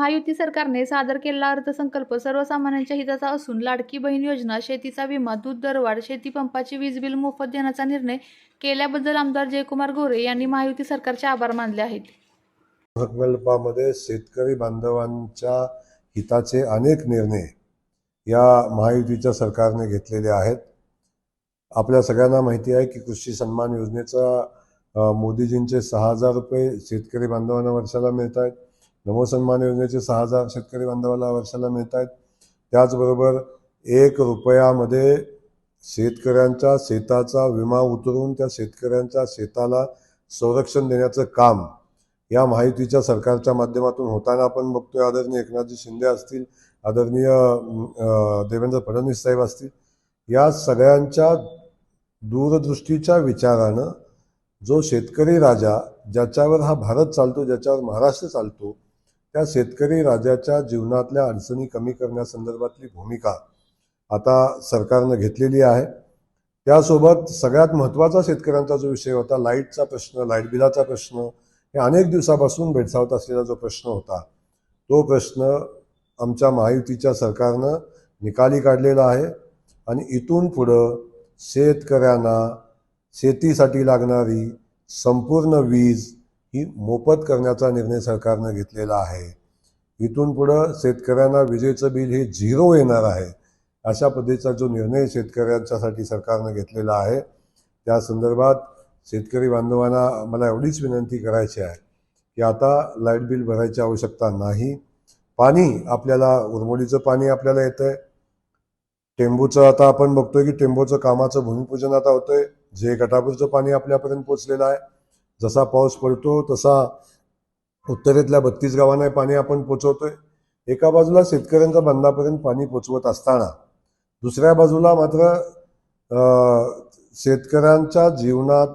महायुती सरकारने सादर केलेला अर्थसंकल्प सर्वसामान्यांच्या हिताचा असून लाडकी बहीण योजना शेतीचा विमा दूध दरवाढ शेतीपंपाची वीज बिल मोफत देण्याचा निर्णय केल्याबद्दल आमदार जयकुमार गोरे यांनी महायुती सरकारचे आभार मानले आहेत. प्रकल्पामध्ये शेतकरी बांधवांच्या हिताचे अनेक निर्णय या महायुतीच्या सरकारने घेतलेले आहेत. आपल्या सगळ्यांना माहिती आहे की कृषी सन्मान योजनेचा मोदीजींचे सहा हजार रुपये शेतकरी बांधवांना वर्षाला मिळत आहेत नमो सन्मान योजनेचे सहा हजार शेतकरी बांधवाला वर्षाला मिळत आहेत त्याचबरोबर एक रुपयामध्ये शेतकऱ्यांच्या शेताचा विमा उतरवून त्या शेतकऱ्यांच्या शेताला संरक्षण देण्याचं काम या माहितीच्या सरकारच्या माध्यमातून होताना आपण बघतोय. आदरणीय एकनाथजी शिंदे असतील आदरणीय देवेंद्र फडणवीस साहेब असतील या सगळ्यांच्या दूरदृष्टीच्या विचारानं जो शेतकरी राजा ज्याच्यावर हा भारत चालतो ज्याच्यावर महाराष्ट्र चालतो त्या शेतकरी राजाच्या जीवनातल्या अडचणी कमी करण्यासंदर्भातली भूमिका आता सरकारनं घेतलेली आहे. त्यासोबत सगळ्यात महत्त्वाचा शेतकऱ्यांचा जो विषय होता लाईटचा प्रश्न लाइट बिलाचा प्रश्न हे अनेक दिवसापासून भेडसावत असलेला जो प्रश्न होता तो प्रश्न आमच्या महायुतीच्या सरकारनं निकाली काढलेला आहे. आणि इथून पुढं शेतकऱ्यांना शेतीसाठी लागणारी संपूर्ण वीज ही मोफत करण्याचा निर्णय सरकारनं घेतलेला आहे. इथून पुढं शेतकऱ्यांना विजेचं बिल हे झिरो येणार आहे अशा पद्धतीचा जो निर्णय शेतकऱ्यांच्यासाठी सरकारनं घेतलेला आहे. त्या संदर्भात शेतकरी बांधवांना मला एवढीच विनंती करायची आहे की आता लाइट बिल भरायची आवश्यकता नाही. पाणी आपल्याला उरमोडीचं पाणी आपल्याला येतं आहे टेंबूचं आता आपण बघतोय की टेंबूचं कामाचं भूमिपूजन आता होतंय. जे गटापूरचं पाणी आपल्यापर्यंत पोचलेलं आहे. जसा पाऊस पडतो तसा उत्तरेतल्या बत्तीस गावांनाही पाणी आपण पोचवतोय. एका बाजूला शेतकऱ्यांच्या बंधापर्यंत पाणी पोचवत असताना दुसऱ्या बाजूला मात्र शेतकऱ्यांच्या जीवनात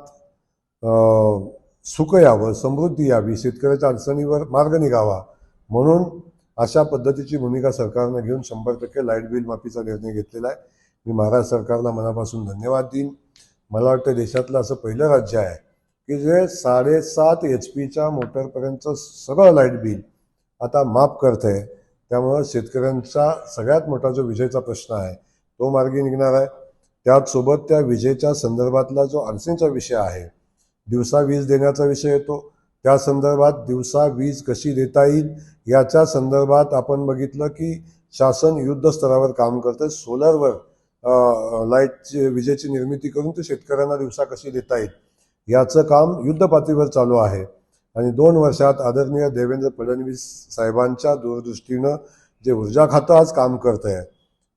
सुख यावं समृद्धी यावी शेतकऱ्याच्या अडचणीवर मार्ग निघावा म्हणून अशा पद्धतीची भूमिका सरकारनं घेऊन शंभर टक्के लाइट बिल माफीचा निर्णय घेतलेला आहे. मी महाराष्ट्र सरकारला मनापासून धन्यवाद देईन. मला वाटतं देशातलं असं पहिलं राज्य आहे. की जे साडेसात एच पीच्या मोटरपर्यंतचं सगळं लाइट बिल आता माफ करते. आहे त्यामुळं शेतकऱ्यांचा सगळ्यात मोठा जो विजेचा प्रश्न आहे तो मार्गी निघणार आहे. त्याचसोबत त्या विजेच्या संदर्भातला जो अडचणीचा विषय आहे दिवसा वीज देण्याचा विषय येतो. त्या संदर्भात दिवसा वीज कशी देता येईल याच्या संदर्भात आपण बघितलं की शासन युद्ध स्तरावर काम करतं सोलरवर लाईटची विजेची निर्मिती करून ते शेतकऱ्यांना दिवसा कशी देता येईल. याचं काम युद्धपातळीवर चालू आहे. आणि दोन वर्षात आदरणीय देवेंद्र फडणवीस साहेबांच्या दूरदृष्टीनं जे ऊर्जा खातं आज काम करत आहे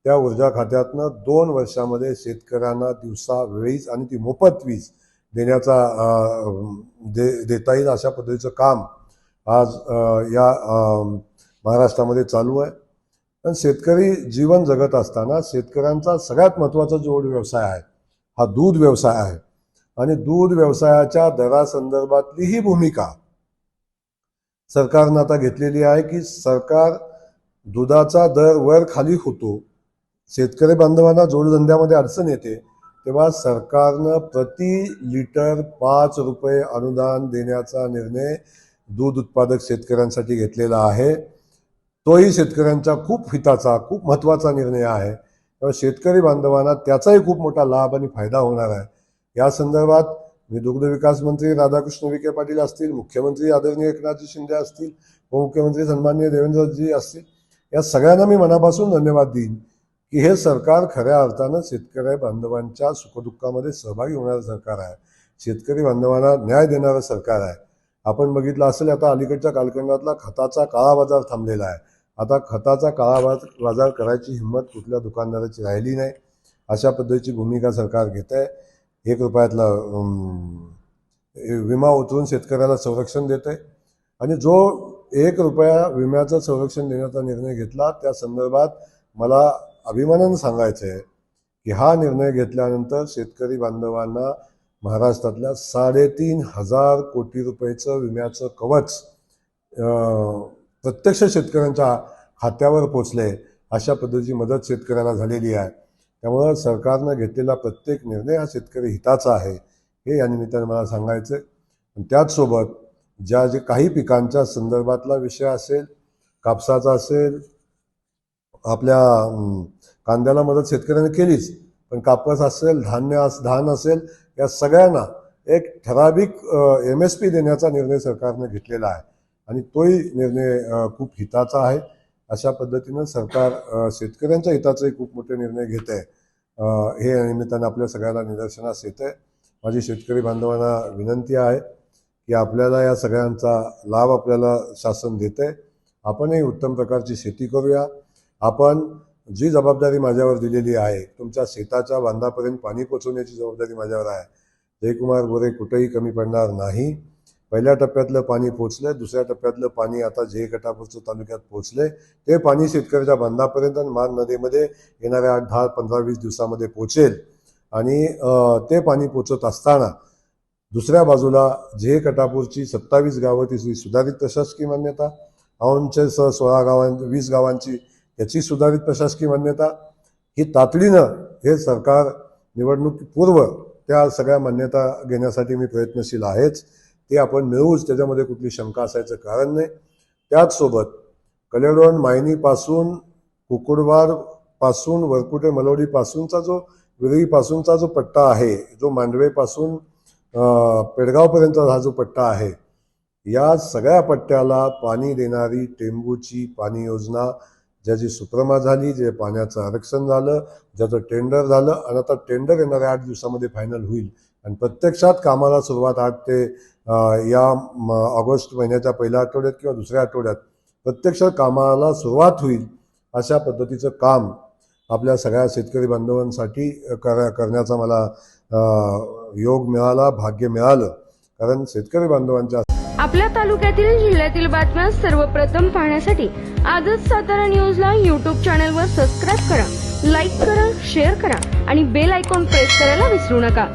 त्या ऊर्जा खात्यातनं दोन वर्षामध्ये शेतकऱ्यांना दिवसा वेळीच आणि ती मोफत वीज देण्याचा दे देता येईल अशा पद्धतीचं काम आज या महाराष्ट्रामध्ये चालू आहे. पण शेतकरी जीवन जगत असताना शेतकऱ्यांचा सगळ्यात महत्त्वाचा जोड व्यवसाय आहे हा दूध व्यवसाय आहे. आणि दूध व्यवसायाच्या दरासंदर्भातली ही भूमिका. सरकारनं आता घेतलेली आहे की सरकार दुधाचा दर वर खाली होतो. शेतकरी बांधवांना जोडधंद्यामध्ये अडचण येते. तेव्हा सरकारनं प्रति लिटर पाच रुपये अनुदान देण्याचा निर्णय दूध उत्पादक शेतकऱ्यांसाठी घेतलेला आहे. तोही शेतकऱ्यांच्या खूप हिताचा खूप महत्त्वाचा निर्णय आहे. तेव्हा शेतकरी बांधवांना त्याचाही खूप मोठा लाभ आणि फायदा होणार आहे. या संदर्भात मी दुग्ध विकास मंत्री राधाकृष्ण विखे पाटील असतील मुख्यमंत्री आदरणीय एकनाथजी शिंदे असतील उपमुख्यमंत्री सन्माननीय देवेंद्रजी असतील या सगळ्यांना मी मनापासून धन्यवाद देईन की हे सरकार खऱ्या अर्थानं शेतकरी बांधवांच्या सुखदुःखामध्ये सहभागी होणारं सरकार आहे. शेतकरी बांधवांना न्याय देणारं सरकार आहे. आपण बघितलं असेल आता अलीकडच्या कालखंडातला खताचा काळा बाजार थांबलेला आहे. आता खताचा काळा बाजार करायची हिंमत कुठल्या दुकानदाराची राहिली नाही. अशा पद्धतीची भूमिका सरकार घेत आहे एक रुपयातला विमा उतरून शेतकऱ्याला संरक्षण देत आहे आणि जो एक रुपया विम्याचं संरक्षण देण्याचा निर्णय घेतला त्या संदर्भात मला अभिमानानं सांगायचं आहे की हा निर्णय घेतल्यानंतर शेतकरी बांधवांना महाराष्ट्रातल्या साडेतीन हजार कोटी रुपयेचं विम्याचं कवच प्रत्यक्ष शेतकऱ्यांच्या खात्यावर पोचले अशा पद्धतीची मदत शेतकऱ्याला झालेली आहे. त्यामुळं सरकारनं घेतलेला प्रत्येक निर्णय हा शेतकरी हिताचा आहे हे या निमित्ताने मला सांगायचं आहे त्याचसोबत ज्या जे काही पिकांच्या संदर्भातला विषय असेल कापसाचा असेल आपल्या कांद्याला मदत शेतकऱ्यांनी केलीच पण कापूस असेल धान्य अस धान असेल या सगळ्यांना एक ठराविक एम एस पी देण्याचा निर्णय सरकारने घेतलेला आहे. आणि तोही निर्णय खूप हिताचा आहे. अशा पद्धतीनं सरकार शेतकऱ्यांच्या हिताचे खूप मोठे निर्णय घेत आहे. हे निमित्तानं आपल्या सगळ्याला निदर्शनास येत आहे. माझी शेतकरी बांधवांना विनंती आहे की आपल्याला या सगळ्यांचा लाभ आपल्याला शासन देत आहे. आपणही उत्तम प्रकारची शेती करूया. आपण जी जबाबदारी माझ्यावर दिलेली आहे तुमच्या शेताच्या बांधापर्यंत पाणी पोचवण्याची जबाबदारी माझ्यावर आहे. जयकुमार गोरे कुठेही कमी पडणार नाही. पहिल्या टप्प्यातलं पाणी पोचलंय दुसऱ्या टप्प्यातलं पाणी आता जे कटापूरचं तालुक्यात पोचले ते पाणी शेतकऱ्याच्या बांधापर्यंत आणि मान नदीमध्ये येणाऱ्या आठ दहा पंधरा वीस दिवसामध्ये पोचेल आणि ते पाणी पोचत असताना दुसऱ्या बाजूला जे कटापूरची सत्तावीस गावं तिची सुधारित प्रशासकीय मान्यता औंधचे स सोळा गावां वीस गावांची याची सुधारित प्रशासकीय मान्यता. ही तातडीनं हे सरकार निवडणूकपूर्व त्या सगळ्या मान्यता घेण्यासाठी मी प्रयत्नशील आहेच. ते आपण मिळवूच त्याच्यामध्ये कुठली शंका असायचं कारण नाही. त्याचसोबत कलेडोन मायनीपासून कुकुडवाडपासून वरकुटे मलवडीपासूनचा जो विरईपासूनचा जो पट्टा आहे जो मांडवेपासून पेडगावपर्यंतचा हा जो पट्टा आहे या सगळ्या पट्ट्याला पाणी देणारी टेंबूची पाणी योजना ज्याची सुप्रमा झाली जे पाण्याचं आरक्षण झालं ज्याचं टेंडर झालं आणि आता टेंडर येणाऱ्या आठ दिवसामध्ये फायनल होईल. आणि प्रत्यक्षात कामाला सुरुवात आठ ते या ऑगस्ट महिन्याच्या पहिल्या आठवड्यात किंवा दुसऱ्या आठवड्यात प्रत्यक्ष कामाला सुरुवात होईल अशा पद्धतीचं काम आपल्या सगळ्या शेतकरी बांधवांसाठी कर करण्याचा मला योग मिळाला भाग्य मिळालं. कारण शेतकरी बांधवांच्या आपल्या तालुक्यातील जिल्ह्यातील बातम्या सर्वप्रथम पाहण्यासाठी आजच सातारा न्यूजला यूट्यूब चॅनलवर सबस्क्राईब करा लाईक करा शेअर करा आणि बेल आयकॉन प्रेस करायला विसरू नका.